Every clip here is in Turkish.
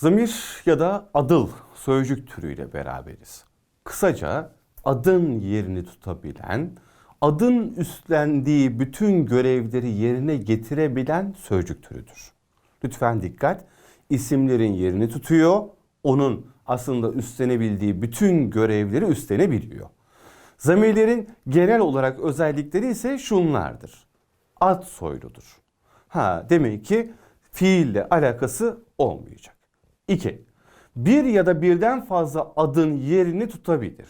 Zamir ya da adıl sözcük türüyle beraberiz. Kısaca adın yerini tutabilen, adın üstlendiği bütün görevleri yerine getirebilen sözcük türüdür. Lütfen dikkat. İsimlerin yerini tutuyor. Onun aslında üstlenebildiği bütün görevleri üstlenebiliyor. Zamirlerin genel olarak özellikleri ise şunlardır. Ad soyludur. Ha demek ki fiille alakası olmayacak. 2. Bir ya da birden fazla adın yerini tutabilir.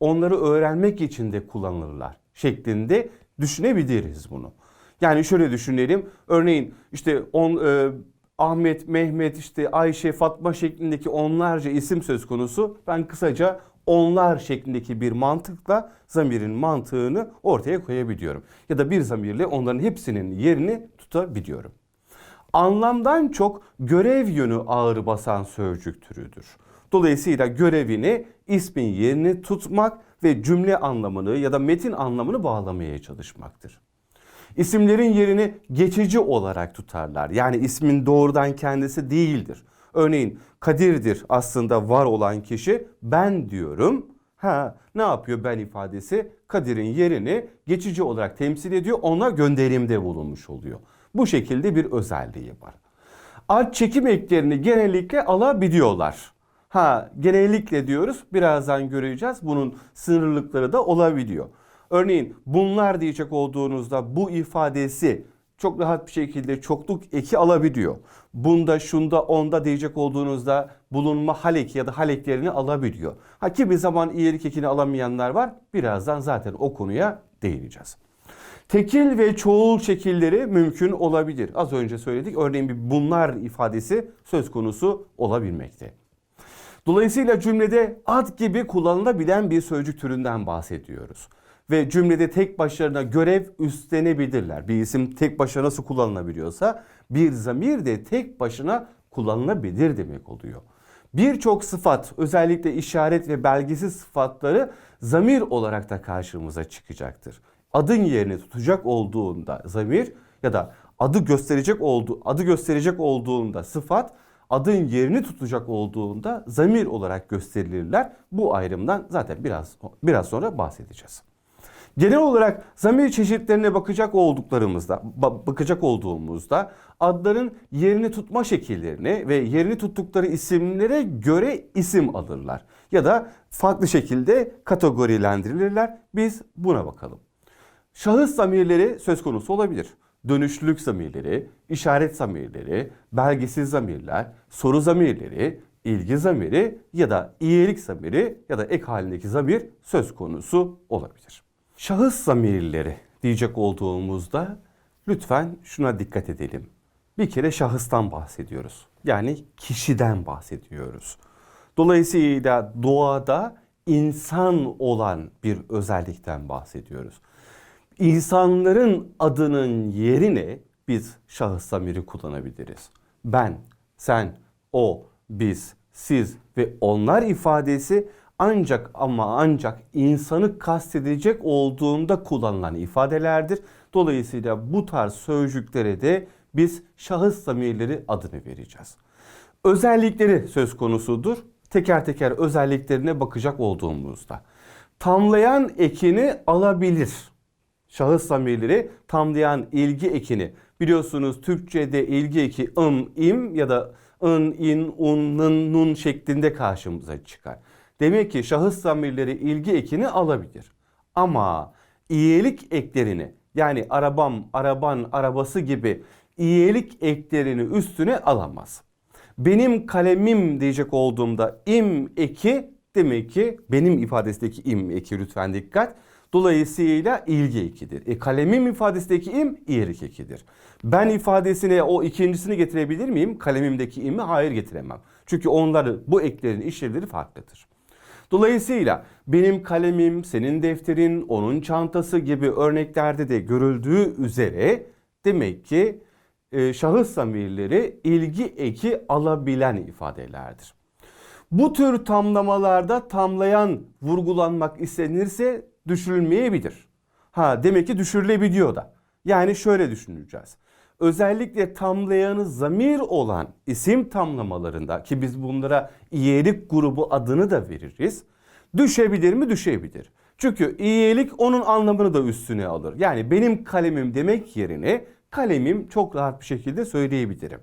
Onları öğrenmek için de kullanılırlar şeklinde düşünebiliriz bunu. Yani şöyle düşünelim. Örneğin işte on, e, Ahmet, Mehmet, işte Ayşe, Fatma şeklindeki onlarca isim söz konusu. Ben kısaca onlar şeklindeki bir mantıkla zamirin mantığını ortaya koyabiliyorum. Ya da bir zamirle onların hepsinin yerini tutabiliyorum. Anlamdan çok görev yönü ağır basan sözcük türüdür. Dolayısıyla görevini ismin yerini tutmak ve cümle anlamını ya da metin anlamını bağlamaya çalışmaktır. İsimlerin yerini geçici olarak tutarlar. Yani ismin doğrudan kendisi değildir. Örneğin Kadir'dir aslında var olan kişi ben diyorum. Ha ne yapıyor ben ifadesi Kadir'in yerini geçici olarak temsil ediyor. Ona gönderimde bulunmuş oluyor. Bu şekilde bir özelliği var. Art çekim eklerini genellikle alabiliyorlar. Ha genellikle diyoruz birazdan göreceğiz bunun sınırlıkları da olabiliyor. Örneğin bunlar diyecek olduğunuzda bu ifadesi çok rahat bir şekilde çokluk eki alabiliyor. Bunda, şunda, onda diyecek olduğunuzda bulunma halek ya da haleklerini alabiliyor. Ha kimi zaman iyilik ekini alamayanlar var. Birazdan zaten o konuya değineceğiz. Tekil ve çoğul şekilleri mümkün olabilir. Az önce söyledik. Örneğin bir bunlar ifadesi söz konusu olabilmekte. Dolayısıyla cümlede ad gibi kullanılabilen bir sözcük türünden bahsediyoruz. Ve cümlede tek başlarına görev üstlenebilirler. Bir isim tek başına nasıl kullanılabiliyorsa bir zamir de tek başına kullanılabilir demek oluyor. Birçok sıfat özellikle işaret ve belgesiz sıfatları zamir olarak da karşımıza çıkacaktır. Adın yerini tutacak olduğunda zamir ya da adı gösterecek olduğu adı gösterecek olduğunda sıfat adın yerini tutacak olduğunda zamir olarak gösterilirler. Bu ayrımdan zaten biraz biraz sonra bahsedeceğiz. Genel olarak zamir çeşitlerine bakacak olduklarımızda, bakacak olduğumuzda adların yerini tutma şekillerini ve yerini tuttukları isimlere göre isim alırlar. Ya da farklı şekilde kategorilendirilirler. Biz buna bakalım. Şahıs zamirleri söz konusu olabilir. Dönüşlülük zamirleri, işaret zamirleri, belgesiz zamirler, soru zamirleri, ilgi zamiri ya da iyilik zamiri ya da ek halindeki zamir söz konusu olabilir. Şahıs zamirleri diyecek olduğumuzda lütfen şuna dikkat edelim. Bir kere şahıstan bahsediyoruz. Yani kişiden bahsediyoruz. Dolayısıyla doğada insan olan bir özellikten bahsediyoruz. İnsanların adının yerine biz şahıs zamiri kullanabiliriz. Ben, sen, o, biz, siz ve onlar ifadesi ancak ama ancak insanı kastedecek olduğunda kullanılan ifadelerdir. Dolayısıyla bu tarz sözcüklere de biz şahıs zamirleri adını vereceğiz. Özellikleri söz konusudur. Teker teker özelliklerine bakacak olduğumuzda. Tamlayan ekini alabilir. Şahıs zamirleri tamlayan ilgi ekini. Biliyorsunuz Türkçe'de ilgi eki ım, im ya da ın, in, un, nın, nun şeklinde karşımıza çıkar. Demek ki şahıs zamirleri ilgi ekini alabilir. Ama iyilik eklerini yani arabam, araban, arabası gibi iyilik eklerini üstüne alamaz. Benim kalemim diyecek olduğumda im eki demek ki benim ifadesindeki im eki lütfen dikkat. Dolayısıyla ilgi ekidir. E kalemim ifadesindeki im iyilik ekidir. Ben ifadesine o ikincisini getirebilir miyim? Kalemimdeki imi hayır getiremem. Çünkü onları bu eklerin işlevleri farklıdır. Dolayısıyla benim kalemim, senin defterin, onun çantası gibi örneklerde de görüldüğü üzere demek ki e, şahıs zamirleri ilgi eki alabilen ifadelerdir. Bu tür tamlamalarda tamlayan vurgulanmak istenirse düşürülmeyebilir. Ha demek ki düşürülebiliyor da. Yani şöyle düşüneceğiz. özellikle tamlayanı zamir olan isim tamlamalarında ki biz bunlara iyilik grubu adını da veririz. Düşebilir mi? Düşebilir. Çünkü iyilik onun anlamını da üstüne alır. Yani benim kalemim demek yerine kalemim çok rahat bir şekilde söyleyebilirim.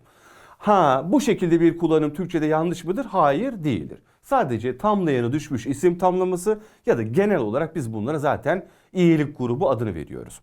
Ha bu şekilde bir kullanım Türkçe'de yanlış mıdır? Hayır değildir. Sadece tamlayanı düşmüş isim tamlaması ya da genel olarak biz bunlara zaten iyilik grubu adını veriyoruz.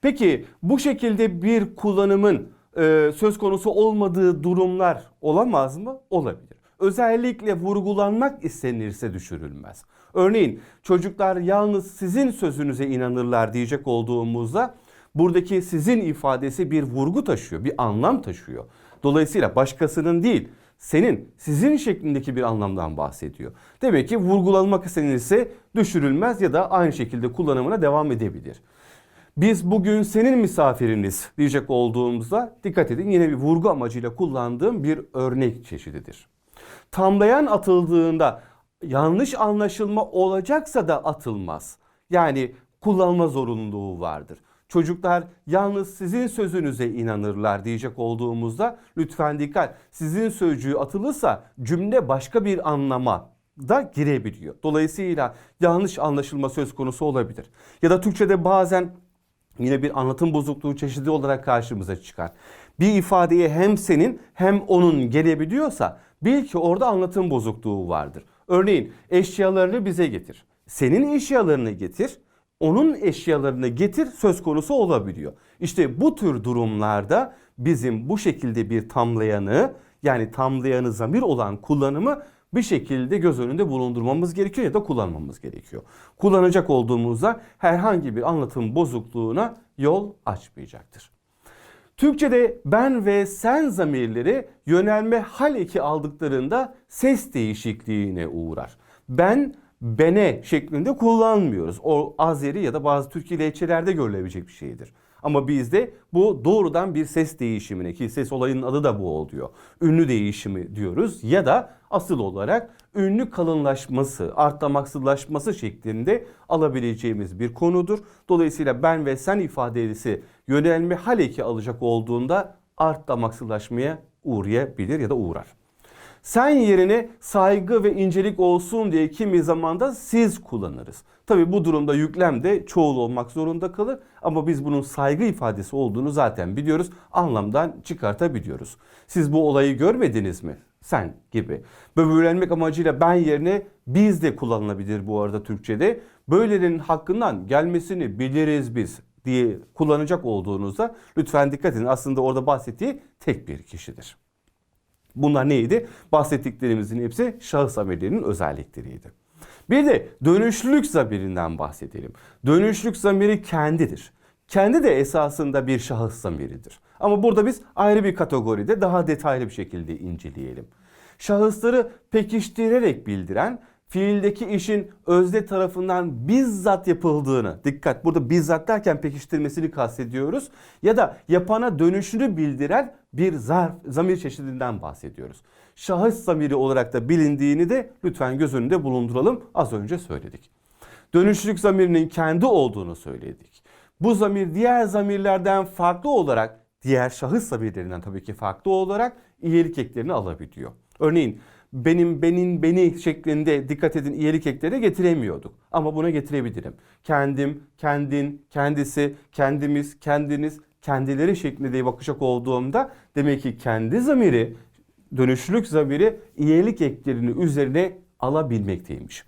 Peki bu şekilde bir kullanımın e, söz konusu olmadığı durumlar olamaz mı? Olabilir. Özellikle vurgulanmak istenirse düşürülmez. Örneğin çocuklar yalnız sizin sözünüze inanırlar diyecek olduğumuzda buradaki sizin ifadesi bir vurgu taşıyor, bir anlam taşıyor. Dolayısıyla başkasının değil, senin, sizin şeklindeki bir anlamdan bahsediyor. Demek ki vurgulanmak istenirse düşürülmez ya da aynı şekilde kullanımına devam edebilir. Biz bugün senin misafiriniz diyecek olduğumuzda dikkat edin yine bir vurgu amacıyla kullandığım bir örnek çeşididir. Tamlayan atıldığında yanlış anlaşılma olacaksa da atılmaz. Yani kullanma zorunluluğu vardır. Çocuklar yalnız sizin sözünüze inanırlar diyecek olduğumuzda lütfen dikkat. Sizin sözcüğü atılırsa cümle başka bir anlama da girebiliyor. Dolayısıyla yanlış anlaşılma söz konusu olabilir. Ya da Türkçe'de bazen yine bir anlatım bozukluğu çeşidi olarak karşımıza çıkar. Bir ifadeye hem senin hem onun gelebiliyorsa bil ki orada anlatım bozukluğu vardır. Örneğin eşyalarını bize getir. Senin eşyalarını getir, onun eşyalarını getir söz konusu olabiliyor. İşte bu tür durumlarda bizim bu şekilde bir tamlayanı yani tamlayanı zamir olan kullanımı bir şekilde göz önünde bulundurmamız gerekiyor ya da kullanmamız gerekiyor. Kullanacak olduğumuzda herhangi bir anlatım bozukluğuna yol açmayacaktır. Türkçe'de ben ve sen zamirleri yönelme hal eki aldıklarında ses değişikliğine uğrar. Ben bene şeklinde kullanmıyoruz. O Azeri ya da bazı Türkiye lehçelerde görülebilecek bir şeydir. Ama bizde bu doğrudan bir ses değişimine ki ses olayının adı da bu oluyor. Ünlü değişimi diyoruz ya da asıl olarak ünlü kalınlaşması, artlamaksızlaşması şeklinde alabileceğimiz bir konudur. Dolayısıyla ben ve sen ifadesi yönelme hal eki alacak olduğunda artlamaksızlaşmaya uğrayabilir ya da uğrar. Sen yerine saygı ve incelik olsun diye kimi zamanda siz kullanırız. Tabi bu durumda yüklem de çoğul olmak zorunda kalır ama biz bunun saygı ifadesi olduğunu zaten biliyoruz. Anlamdan çıkartabiliyoruz. Siz bu olayı görmediniz mi? Sen gibi. Böbürlenmek amacıyla ben yerine biz de kullanılabilir bu arada Türkçe'de. Böylelerinin hakkından gelmesini biliriz biz diye kullanacak olduğunuzda lütfen dikkat edin. Aslında orada bahsettiği tek bir kişidir. Bunlar neydi? Bahsettiklerimizin hepsi şahıs amellerinin özellikleriydi. Bir de dönüşlülük zamirinden bahsedelim. Dönüşlülük zamiri kendidir. Kendi de esasında bir şahıs zamiridir. Ama burada biz ayrı bir kategoride daha detaylı bir şekilde inceleyelim. Şahısları pekiştirerek bildiren fiildeki işin özne tarafından bizzat yapıldığını, dikkat burada bizzat derken pekiştirmesini kastediyoruz. Ya da yapana dönüşünü bildiren bir zarf, zamir çeşidinden bahsediyoruz. Şahıs zamiri olarak da bilindiğini de lütfen göz önünde bulunduralım. Az önce söyledik. Dönüşlülük zamirinin kendi olduğunu söyledik. Bu zamir diğer zamirlerden farklı olarak, diğer şahıs zamirlerinden tabii ki farklı olarak iyilik eklerini alabiliyor. Örneğin benim, benim, beni şeklinde dikkat edin iyilik ekleri getiremiyorduk. Ama buna getirebilirim. Kendim, kendin, kendisi, kendimiz, kendiniz, kendileri şeklinde bakacak olduğumda demek ki kendi zamiri, dönüşlülük zamiri iyilik eklerini üzerine alabilmekteymiş.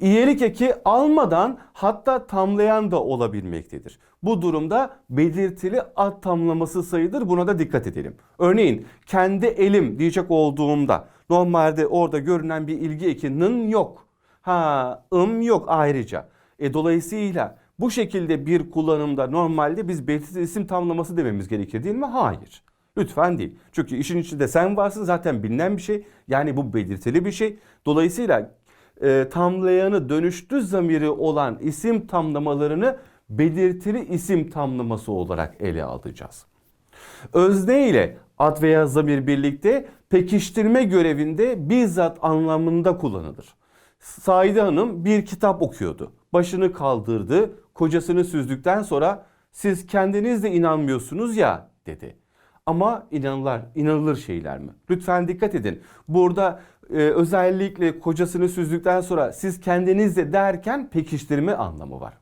İyilik eki almadan hatta tamlayan da olabilmektedir. Bu durumda belirtili ad tamlaması sayılır. Buna da dikkat edelim. Örneğin kendi elim diyecek olduğumda normalde orada görünen bir ilgi ekinin yok. Ha ım yok ayrıca. E, dolayısıyla bu şekilde bir kullanımda normalde biz belirtili isim tamlaması dememiz gerekir değil mi? Hayır. Lütfen değil. Çünkü işin içinde sen varsın zaten bilinen bir şey. Yani bu belirtili bir şey. Dolayısıyla e, tamlayanı dönüştü zamiri olan isim tamlamalarını belirtili isim tamlaması olarak ele alacağız. Özne ile ad veya zamir birlikte pekiştirme görevinde bizzat anlamında kullanılır. Saide Hanım bir kitap okuyordu. Başını kaldırdı, kocasını süzdükten sonra siz kendiniz de inanmıyorsunuz ya dedi. ama inanılır, inanılır şeyler mi? Lütfen dikkat edin. Burada e, özellikle kocasını süzdükten sonra siz kendinizle derken pekiştirme anlamı var.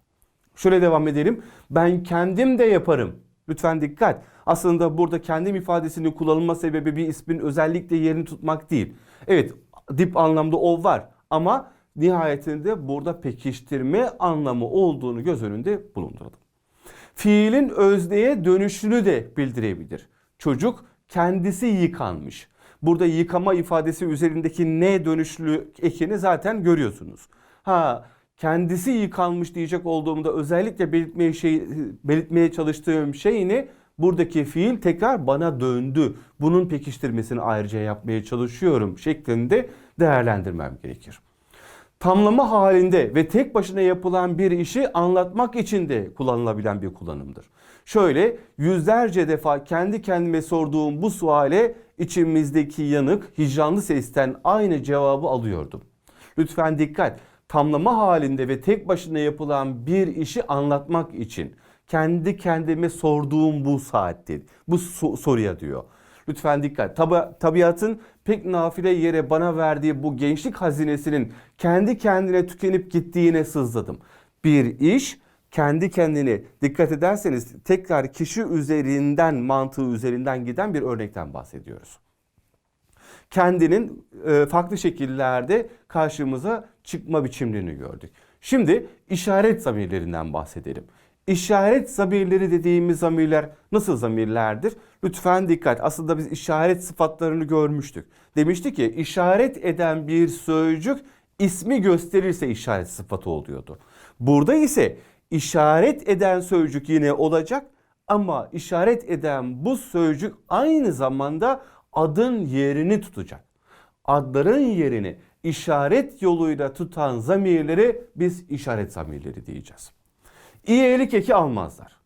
Şöyle devam edelim. Ben kendim de yaparım. Lütfen dikkat. Aslında burada kendim ifadesinin kullanılma sebebi bir ismin özellikle yerini tutmak değil. Evet dip anlamda o var ama nihayetinde burada pekiştirme anlamı olduğunu göz önünde bulunduralım. Fiilin özneye dönüşünü de bildirebilir. Çocuk kendisi yıkanmış. Burada yıkama ifadesi üzerindeki ne dönüşlü ekini zaten görüyorsunuz. Ha kendisi yıkanmış diyecek olduğumda özellikle belirtmeye, şey, belirtmeye çalıştığım şey ne? Buradaki fiil tekrar bana döndü. Bunun pekiştirmesini ayrıca yapmaya çalışıyorum şeklinde değerlendirmem gerekir. Tamlama halinde ve tek başına yapılan bir işi anlatmak için de kullanılabilen bir kullanımdır. Şöyle yüzlerce defa kendi kendime sorduğum bu suale içimizdeki yanık, hicranlı sesten aynı cevabı alıyordum. Lütfen dikkat. Tamlama halinde ve tek başına yapılan bir işi anlatmak için kendi kendime sorduğum bu saatte bu so- soruya diyor. Lütfen dikkat. Tabi, tabiatın pek nafile yere bana verdiği bu gençlik hazinesinin kendi kendine tükenip gittiğine sızladım. Bir iş kendi kendine dikkat ederseniz tekrar kişi üzerinden mantığı üzerinden giden bir örnekten bahsediyoruz kendinin e, farklı şekillerde karşımıza çıkma biçimlerini gördük. Şimdi işaret zamirlerinden bahsedelim. İşaret zamirleri dediğimiz zamirler nasıl zamirlerdir? Lütfen dikkat. Aslında biz işaret sıfatlarını görmüştük. Demiştik ki işaret eden bir sözcük ismi gösterirse işaret sıfatı oluyordu. Burada ise işaret eden sözcük yine olacak ama işaret eden bu sözcük aynı zamanda adın yerini tutacak. Adların yerini işaret yoluyla tutan zamirleri biz işaret zamirleri diyeceğiz. İyelik eki almazlar.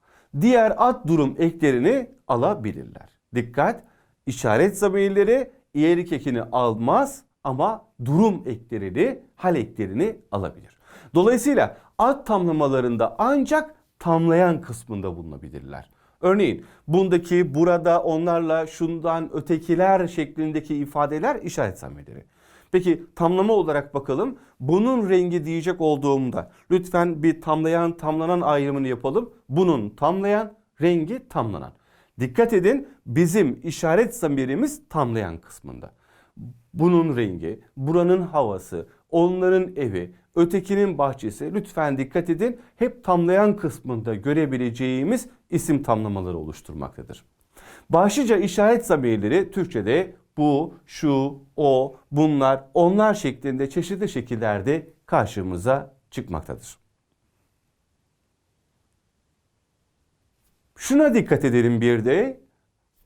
Diğer ad durum eklerini alabilirler. Dikkat! İşaret zamirleri iyelik ekini almaz ama durum eklerini, hal eklerini alabilir. Dolayısıyla ad tamlamalarında ancak tamlayan kısmında bulunabilirler. Örneğin bundaki burada onlarla şundan ötekiler şeklindeki ifadeler işaret zamirleri. Peki tamlama olarak bakalım. Bunun rengi diyecek olduğumda lütfen bir tamlayan tamlanan ayrımını yapalım. Bunun tamlayan rengi tamlanan. Dikkat edin bizim işaret zamirimiz tamlayan kısmında. Bunun rengi, buranın havası, onların evi, ötekinin bahçesi lütfen dikkat edin hep tamlayan kısmında görebileceğimiz isim tamlamaları oluşturmaktadır. Başlıca işaret zamirleri Türkçe'de bu, şu, o, bunlar, onlar şeklinde çeşitli şekillerde karşımıza çıkmaktadır. Şuna dikkat edelim bir de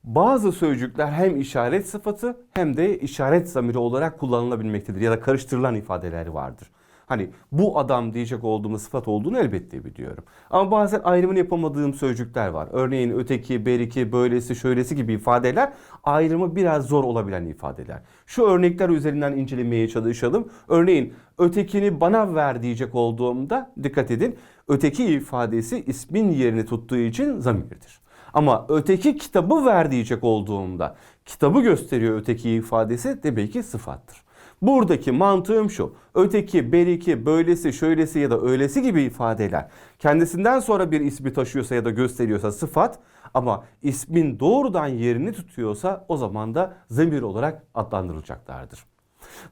bazı sözcükler hem işaret sıfatı hem de işaret zamiri olarak kullanılabilmektedir ya da karıştırılan ifadeler vardır. Hani bu adam diyecek olduğumuz sıfat olduğunu elbette biliyorum. Ama bazen ayrımını yapamadığım sözcükler var. Örneğin öteki, beriki, böylesi, şöylesi gibi ifadeler ayrımı biraz zor olabilen ifadeler. Şu örnekler üzerinden incelemeye çalışalım. Örneğin ötekini bana ver diyecek olduğumda dikkat edin. Öteki ifadesi ismin yerini tuttuğu için zamirdir. Ama öteki kitabı ver diyecek olduğumda kitabı gösteriyor öteki ifadesi demek ki sıfattır. Buradaki mantığım şu. Öteki, beriki, böylesi, şöylesi ya da öylesi gibi ifadeler kendisinden sonra bir ismi taşıyorsa ya da gösteriyorsa sıfat ama ismin doğrudan yerini tutuyorsa o zaman da zamir olarak adlandırılacaklardır.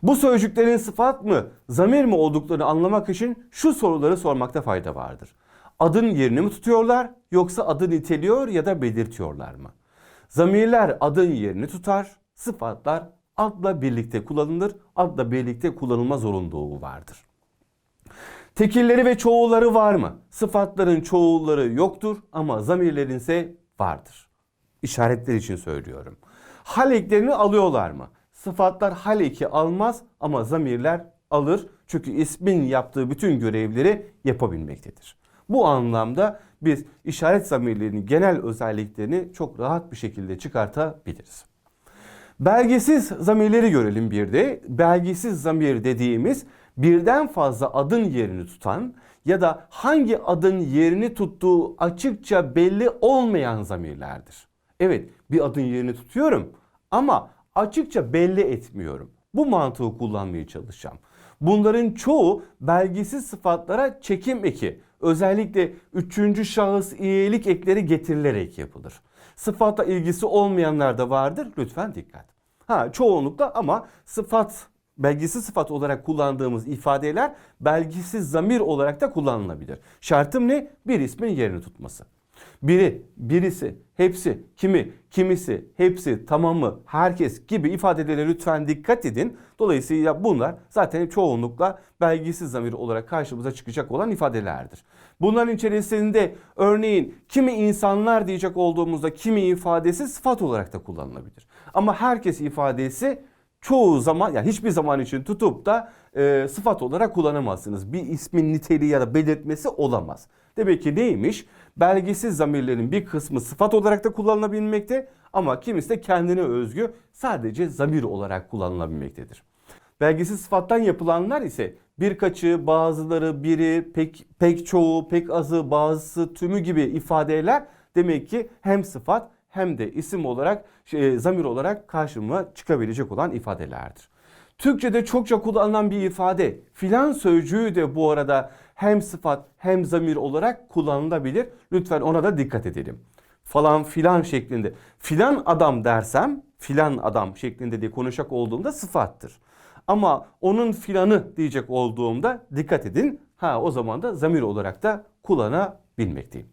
Bu sözcüklerin sıfat mı, zamir mi olduklarını anlamak için şu soruları sormakta fayda vardır. Adın yerini mi tutuyorlar yoksa adı niteliyor ya da belirtiyorlar mı? Zamirler adın yerini tutar, sıfatlar adla birlikte kullanılır, adla birlikte kullanılma zorunluluğu vardır. Tekilleri ve çoğulları var mı? Sıfatların çoğulları yoktur ama zamirlerin ise vardır. İşaretler için söylüyorum. Hal eklerini alıyorlar mı? Sıfatlar hal eki almaz ama zamirler alır. Çünkü ismin yaptığı bütün görevleri yapabilmektedir. Bu anlamda biz işaret zamirlerinin genel özelliklerini çok rahat bir şekilde çıkartabiliriz. Belgesiz zamirleri görelim bir de. Belgesiz zamir dediğimiz birden fazla adın yerini tutan ya da hangi adın yerini tuttuğu açıkça belli olmayan zamirlerdir. Evet bir adın yerini tutuyorum ama açıkça belli etmiyorum. Bu mantığı kullanmaya çalışacağım. Bunların çoğu belgisiz sıfatlara çekim eki, özellikle üçüncü şahıs iyilik ekleri getirilerek yapılır. Sıfata ilgisi olmayanlar da vardır. Lütfen dikkat. Ha çoğunlukla ama sıfat belgisiz sıfat olarak kullandığımız ifadeler belgisiz zamir olarak da kullanılabilir. Şartım ne? Bir ismin yerini tutması. Biri, birisi, hepsi, kimi, kimisi, hepsi, tamamı, herkes gibi ifadelere lütfen dikkat edin. Dolayısıyla bunlar zaten çoğunlukla belgisiz zamir olarak karşımıza çıkacak olan ifadelerdir. Bunların içerisinde örneğin kimi insanlar diyecek olduğumuzda kimi ifadesi sıfat olarak da kullanılabilir. Ama herkes ifadesi çoğu zaman yani hiçbir zaman için tutup da e, sıfat olarak kullanamazsınız. Bir ismin niteliği ya da belirtmesi olamaz. Demek ki neymiş? Belgesiz zamirlerin bir kısmı sıfat olarak da kullanılabilmekte ama kimisi de kendine özgü sadece zamir olarak kullanılabilmektedir. Belgesiz sıfattan yapılanlar ise birkaçı, bazıları, biri, pek pek çoğu, pek azı, bazısı, tümü gibi ifadeler demek ki hem sıfat hem de isim olarak, şey, zamir olarak karşıma çıkabilecek olan ifadelerdir. Türkçe'de çokça kullanılan bir ifade filan sözcüğü de bu arada hem sıfat hem zamir olarak kullanılabilir. Lütfen ona da dikkat edelim. Falan filan şeklinde. Filan adam dersem filan adam şeklinde diye konuşacak olduğumda sıfattır. Ama onun filanı diyecek olduğumda dikkat edin. Ha o zaman da zamir olarak da kullanabilmekteyim.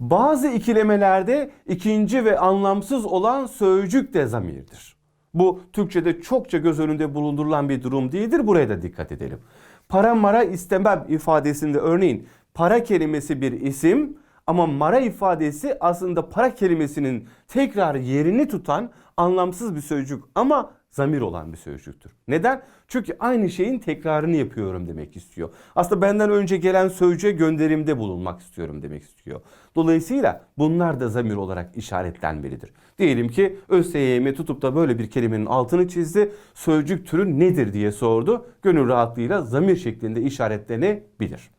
Bazı ikilemelerde ikinci ve anlamsız olan sözcük de zamirdir. Bu Türkçe'de çokça göz önünde bulundurulan bir durum değildir. Buraya da dikkat edelim. Para mara istemem ifadesinde örneğin para kelimesi bir isim ama mara ifadesi aslında para kelimesinin tekrar yerini tutan anlamsız bir sözcük. Ama zamir olan bir sözcüktür. Neden? Çünkü aynı şeyin tekrarını yapıyorum demek istiyor. Aslında benden önce gelen sözcüğe gönderimde bulunmak istiyorum demek istiyor. Dolayısıyla bunlar da zamir olarak işaretlenmelidir. Diyelim ki ÖSYM tutup da böyle bir kelimenin altını çizdi. Sözcük türü nedir diye sordu. Gönül rahatlığıyla zamir şeklinde işaretlenebilir.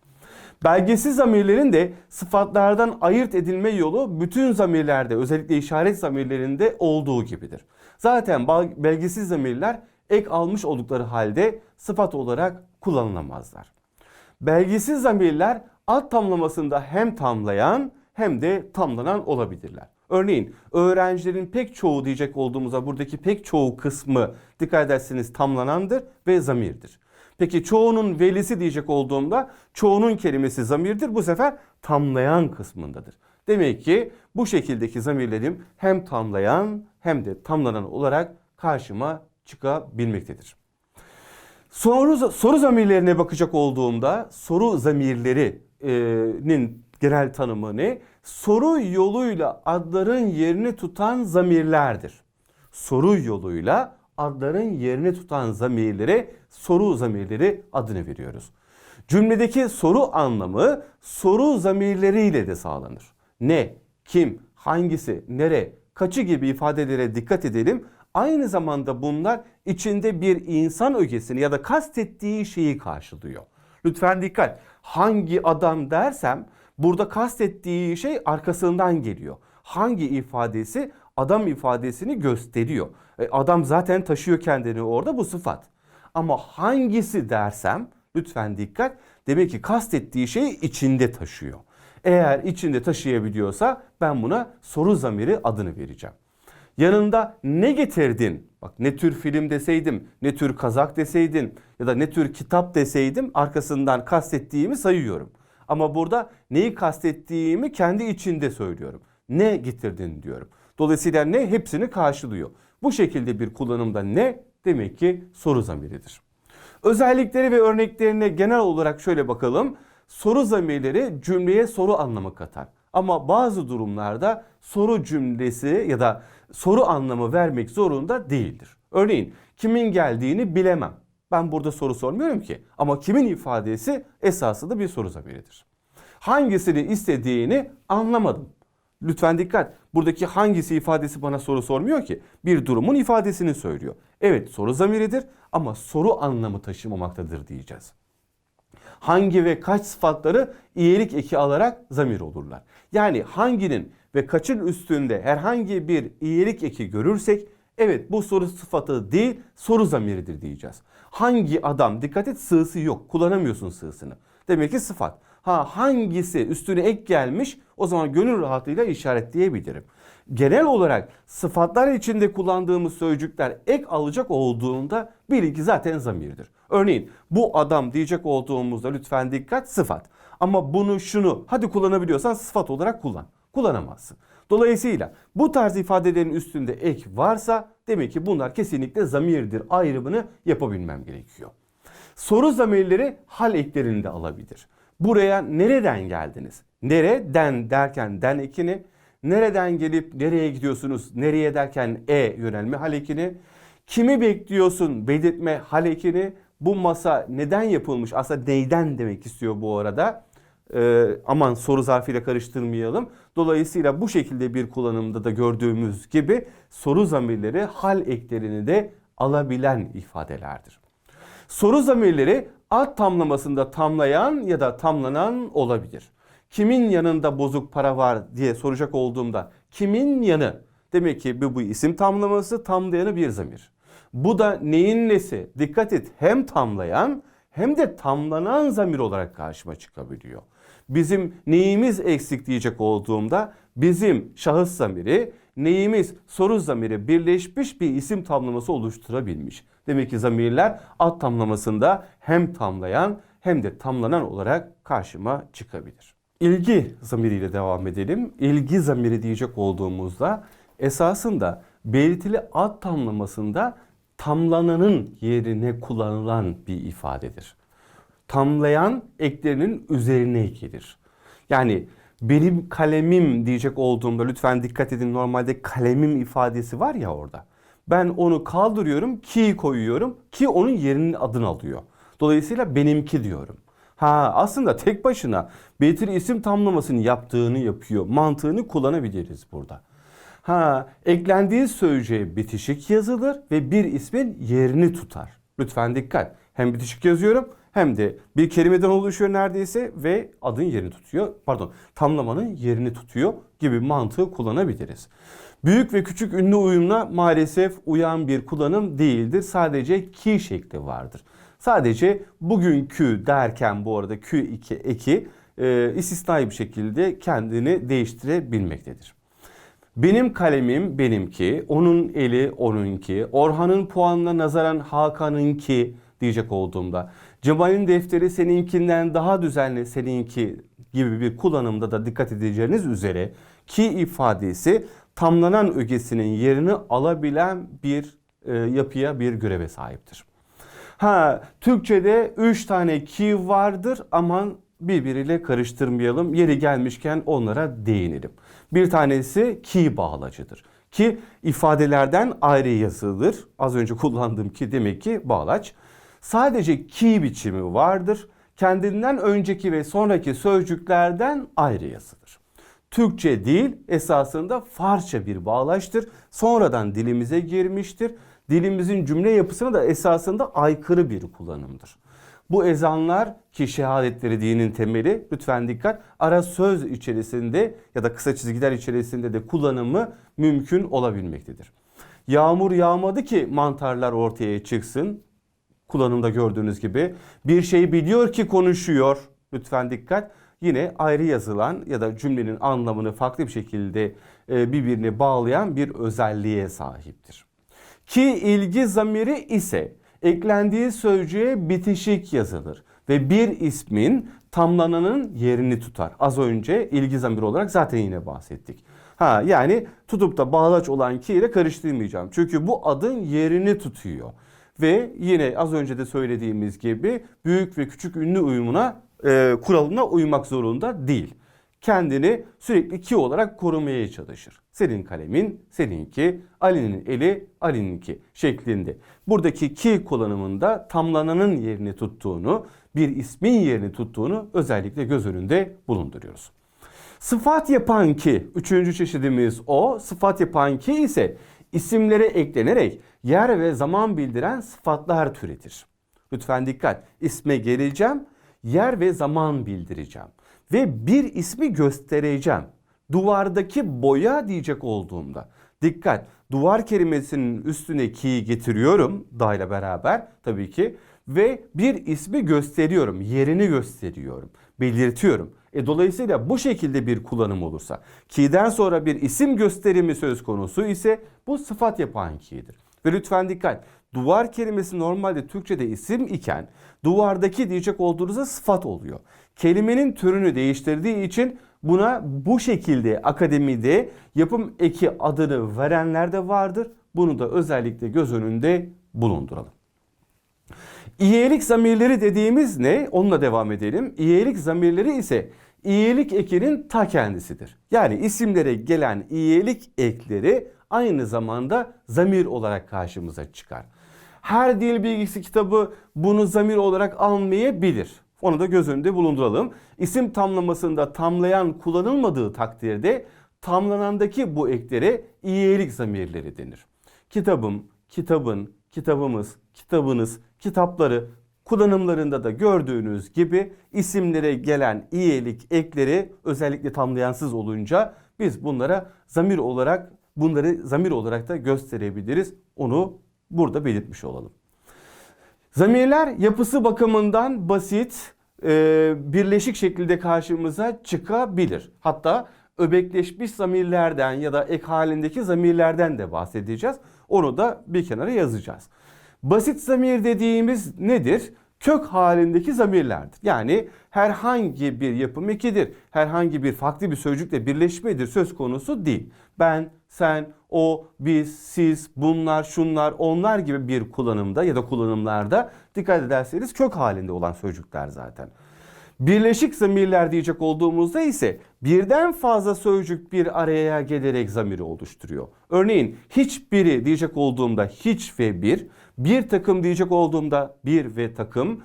Belgesiz zamirlerin de sıfatlardan ayırt edilme yolu bütün zamirlerde özellikle işaret zamirlerinde olduğu gibidir. Zaten belgesiz zamirler ek almış oldukları halde sıfat olarak kullanılamazlar. Belgisiz zamirler alt tamlamasında hem tamlayan hem de tamlanan olabilirler. Örneğin öğrencilerin pek çoğu diyecek olduğumuzda buradaki pek çoğu kısmı dikkat ederseniz tamlanandır ve zamirdir. Peki çoğunun velisi diyecek olduğumda çoğunun kelimesi zamirdir. Bu sefer tamlayan kısmındadır. Demek ki bu şekildeki zamirlerim hem tamlayan hem de tamlanan olarak karşıma çıkabilmektedir. Soru, soru zamirlerine bakacak olduğumda soru zamirlerinin genel tanımı ne? Soru yoluyla adların yerini tutan zamirlerdir. Soru yoluyla adların yerini tutan zamirlere soru zamirleri adını veriyoruz. Cümledeki soru anlamı soru zamirleriyle de sağlanır. Ne, kim, hangisi, nere, kaçı gibi ifadelere dikkat edelim. Aynı zamanda bunlar içinde bir insan ögesini ya da kastettiği şeyi karşılıyor. Lütfen dikkat. Hangi adam dersem burada kastettiği şey arkasından geliyor. Hangi ifadesi adam ifadesini gösteriyor. E, adam zaten taşıyor kendini orada bu sıfat. Ama hangisi dersem lütfen dikkat. Demek ki kastettiği şeyi içinde taşıyor. Eğer içinde taşıyabiliyorsa ben buna soru zamiri adını vereceğim. Yanında ne getirdin? Bak ne tür film deseydim, ne tür kazak deseydin ya da ne tür kitap deseydim arkasından kastettiğimi sayıyorum. Ama burada neyi kastettiğimi kendi içinde söylüyorum. Ne getirdin diyorum. Dolayısıyla ne hepsini karşılıyor. Bu şekilde bir kullanımda ne demek ki soru zamiridir. Özellikleri ve örneklerine genel olarak şöyle bakalım. Soru zamirleri cümleye soru anlamı katar. Ama bazı durumlarda soru cümlesi ya da soru anlamı vermek zorunda değildir. Örneğin kimin geldiğini bilemem. Ben burada soru sormuyorum ki. Ama kimin ifadesi esasında bir soru zamiridir. Hangisini istediğini anlamadım. Lütfen dikkat. Buradaki hangisi ifadesi bana soru sormuyor ki. Bir durumun ifadesini söylüyor. Evet soru zamiridir ama soru anlamı taşımamaktadır diyeceğiz. Hangi ve kaç sıfatları iyilik eki alarak zamir olurlar. Yani hanginin ve kaçın üstünde herhangi bir iyilik eki görürsek evet bu soru sıfatı değil soru zamiridir diyeceğiz. Hangi adam dikkat et sığısı yok kullanamıyorsun sığısını. Demek ki sıfat. Ha hangisi üstüne ek gelmiş o zaman gönül rahatlığıyla işaretleyebilirim. Genel olarak sıfatlar içinde kullandığımız sözcükler ek alacak olduğunda bilgi zaten zamirdir. Örneğin bu adam diyecek olduğumuzda lütfen dikkat sıfat. Ama bunu şunu hadi kullanabiliyorsan sıfat olarak kullan. Kullanamazsın. Dolayısıyla bu tarz ifadelerin üstünde ek varsa demek ki bunlar kesinlikle zamirdir ayrımını yapabilmem gerekiyor. Soru zamirleri hal eklerini de alabilir. Buraya nereden geldiniz? Nereden derken den ekini, nereden gelip nereye gidiyorsunuz? Nereye derken e yönelme hal ekini, kimi bekliyorsun belirtme hal ekini, bu masa neden yapılmış? Aslında neyden demek istiyor bu arada. Ee, aman soru zarfıyla karıştırmayalım. Dolayısıyla bu şekilde bir kullanımda da gördüğümüz gibi soru zamirleri hal eklerini de alabilen ifadelerdir. Soru zamirleri ad tamlamasında tamlayan ya da tamlanan olabilir. Kimin yanında bozuk para var diye soracak olduğumda kimin yanı demek ki bu, bu isim tamlaması tamlayanı bir zamir. Bu da neyin nesi? Dikkat et hem tamlayan hem de tamlanan zamir olarak karşıma çıkabiliyor. Bizim neyimiz eksik diyecek olduğumda bizim şahıs zamiri, neyimiz soru zamiri birleşmiş bir isim tamlaması oluşturabilmiş. Demek ki zamirler ad tamlamasında hem tamlayan hem de tamlanan olarak karşıma çıkabilir. İlgi zamiriyle devam edelim. İlgi zamiri diyecek olduğumuzda esasında belirtili ad tamlamasında tamlananın yerine kullanılan bir ifadedir. Tamlayan eklerinin üzerine ekilir. Yani benim kalemim diyecek olduğumda lütfen dikkat edin normalde kalemim ifadesi var ya orada. Ben onu kaldırıyorum ki koyuyorum ki onun yerinin adını alıyor. Dolayısıyla benimki diyorum. Ha aslında tek başına belirtili isim tamlamasını yaptığını yapıyor. Mantığını kullanabiliriz burada. Ha eklendiği sözcüğe bitişik yazılır ve bir ismin yerini tutar. Lütfen dikkat. Hem bitişik yazıyorum hem de bir kelimeden oluşuyor neredeyse ve adın yerini tutuyor. Pardon tamlamanın yerini tutuyor gibi mantığı kullanabiliriz. Büyük ve küçük ünlü uyumuna maalesef uyan bir kullanım değildir. Sadece ki şekli vardır. Sadece bugünkü derken bu arada Q2 eki e, istisnai bir şekilde kendini değiştirebilmektedir. Benim kalemim benimki, onun eli onunki, Orhan'ın puanına nazaran Hakan'ınki diyecek olduğumda, Cemal'in defteri seninkinden daha düzenli seninki gibi bir kullanımda da dikkat edeceğiniz üzere ki ifadesi tamlanan ögesinin yerini alabilen bir e, yapıya bir göreve sahiptir. Ha Türkçe'de 3 tane ki vardır aman birbiriyle karıştırmayalım. Yeri gelmişken onlara değinelim. Bir tanesi ki bağlacıdır. Ki ifadelerden ayrı yazılır. Az önce kullandığım ki demek ki bağlaç. Sadece ki biçimi vardır. Kendinden önceki ve sonraki sözcüklerden ayrı yazılır. Türkçe değil esasında Farsça bir bağlaçtır. Sonradan dilimize girmiştir. Dilimizin cümle yapısına da esasında aykırı bir kullanımdır. Bu ezanlar ki şehadetleri dinin temeli lütfen dikkat ara söz içerisinde ya da kısa çizgiler içerisinde de kullanımı mümkün olabilmektedir. Yağmur yağmadı ki mantarlar ortaya çıksın. Kullanımda gördüğünüz gibi bir şey biliyor ki konuşuyor. Lütfen dikkat. Yine ayrı yazılan ya da cümlenin anlamını farklı bir şekilde e, birbirine bağlayan bir özelliğe sahiptir. Ki ilgi zamiri ise eklendiği sözcüğe bitişik yazılır ve bir ismin tamlananın yerini tutar. Az önce ilgi zamiri olarak zaten yine bahsettik. Ha yani tutup da bağlaç olan ki ile karıştırmayacağım. Çünkü bu adın yerini tutuyor. Ve yine az önce de söylediğimiz gibi büyük ve küçük ünlü uyumuna e, kuralına uymak zorunda değil. Kendini sürekli ki olarak korumaya çalışır. Senin kalemin seninki, Ali'nin eli Ali'ninki şeklinde. Buradaki ki kullanımında tamlananın yerini tuttuğunu, bir ismin yerini tuttuğunu özellikle göz önünde bulunduruyoruz. Sıfat yapan ki, üçüncü çeşidimiz o. Sıfat yapan ki ise isimlere eklenerek yer ve zaman bildiren sıfatlar türetir. Lütfen dikkat. İsme geleceğim. yer ve zaman bildireceğim. Ve bir ismi göstereceğim. Duvardaki boya diyecek olduğumda. Dikkat duvar kelimesinin üstüne ki'yi getiriyorum da ile beraber tabii ki ve bir ismi gösteriyorum, yerini gösteriyorum, belirtiyorum. E dolayısıyla bu şekilde bir kullanım olursa ki'den sonra bir isim gösterimi söz konusu ise bu sıfat yapan ki'dir. Ve lütfen dikkat. Duvar kelimesi normalde Türkçe'de isim iken duvardaki diyecek olduğunuzda sıfat oluyor. Kelimenin türünü değiştirdiği için buna bu şekilde akademide yapım eki adını verenler de vardır. Bunu da özellikle göz önünde bulunduralım. İyelik zamirleri dediğimiz ne? Onunla devam edelim. İyelik zamirleri ise iyelik ekinin ta kendisidir. Yani isimlere gelen iyelik ekleri aynı zamanda zamir olarak karşımıza çıkar. Her dil bilgisi kitabı bunu zamir olarak almayabilir. Onu da göz önünde bulunduralım. İsim tamlamasında tamlayan kullanılmadığı takdirde tamlanandaki bu eklere iyelik zamirleri denir. Kitabım, kitabın, kitabımız, kitabınız, kitapları kullanımlarında da gördüğünüz gibi isimlere gelen iyelik ekleri özellikle tamlayansız olunca biz bunlara zamir olarak bunları zamir olarak da gösterebiliriz. Onu burada belirtmiş olalım. Zamirler yapısı bakımından basit, e, birleşik şekilde karşımıza çıkabilir. Hatta öbekleşmiş zamirlerden ya da ek halindeki zamirlerden de bahsedeceğiz. Onu da bir kenara yazacağız. Basit zamir dediğimiz nedir? Kök halindeki zamirlerdir. Yani herhangi bir yapım ekidir. Herhangi bir farklı bir sözcükle birleşmedir söz konusu değil. Ben, sen, o, biz, siz, bunlar, şunlar, onlar gibi bir kullanımda ya da kullanımlarda dikkat ederseniz kök halinde olan sözcükler zaten. Birleşik zamirler diyecek olduğumuzda ise birden fazla sözcük bir araya gelerek zamiri oluşturuyor. Örneğin hiçbiri diyecek olduğumda hiç ve bir, bir takım diyecek olduğumda bir ve takım,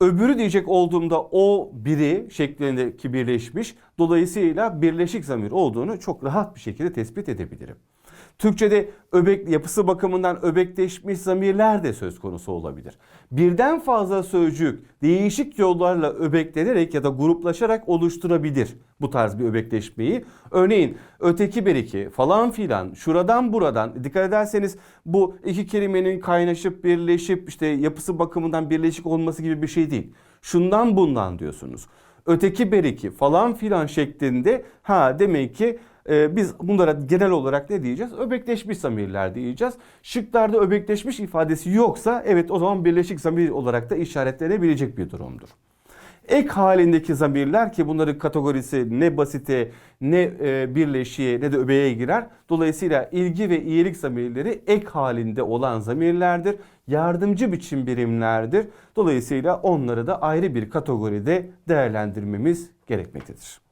öbürü diyecek olduğumda o biri şeklindeki birleşmiş. Dolayısıyla birleşik zamir olduğunu çok rahat bir şekilde tespit edebilirim. Türkçe'de öbek yapısı bakımından öbekleşmiş zamirler de söz konusu olabilir. Birden fazla sözcük değişik yollarla öbeklenerek ya da gruplaşarak oluşturabilir bu tarz bir öbekleşmeyi. Örneğin öteki beriki falan filan şuradan buradan dikkat ederseniz bu iki kelimenin kaynaşıp birleşip işte yapısı bakımından birleşik olması gibi bir şey değil. Şundan bundan diyorsunuz. Öteki beriki falan filan şeklinde ha demek ki ee, biz bunlara genel olarak ne diyeceğiz? Öbekleşmiş zamirler diyeceğiz. Şıklarda öbekleşmiş ifadesi yoksa evet o zaman birleşik zamir olarak da işaretlenebilecek bir durumdur. Ek halindeki zamirler ki bunların kategorisi ne basite ne e, birleşiğe ne de öbeğe girer. Dolayısıyla ilgi ve iyilik zamirleri ek halinde olan zamirlerdir. Yardımcı biçim birimlerdir. Dolayısıyla onları da ayrı bir kategoride değerlendirmemiz gerekmektedir.